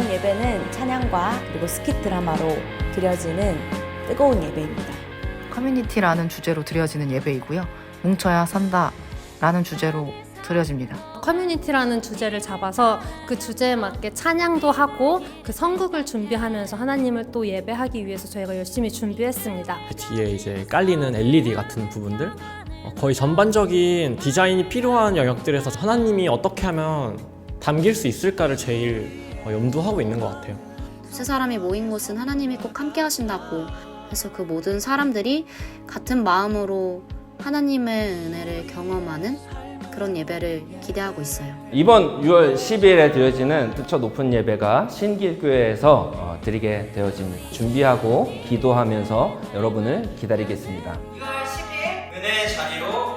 예배는 찬양과 그리고 스킷 드라마로 드려지는 뜨거운 예배입니다. 커뮤니티라는 주제로 드려지는 예배이고요. 뭉쳐야 산다라는 주제로 드려집니다. 커뮤니티라는 주제를 잡아서 그 주제에 맞게 찬양도 하고 그 성극을 준비하면서 하나님을 또 예배하기 위해서 저희가 열심히 준비했습니다. 뒤에 이제 깔리는 LED 같은 부분들 어, 거의 전반적인 디자인이 필요한 영역들에서 하나님이 어떻게 하면 담길 수 있을까를 제일 어, 염두하고 있는 것 같아요. 세 사람이 모인 곳은 하나님이 꼭 함께 하신다고 해서 그 모든 사람들이 같은 마음으로 하나님의 은혜를 경험하는 그런 예배를 기대하고 있어요. 이번 6월 10일에 드려지는 특처 높은 예배가 신길교회에서 어, 드리게 되어집니다. 준비하고 기도하면서 여러분을 기다리겠습니다. 6월 10일 은혜의 자리로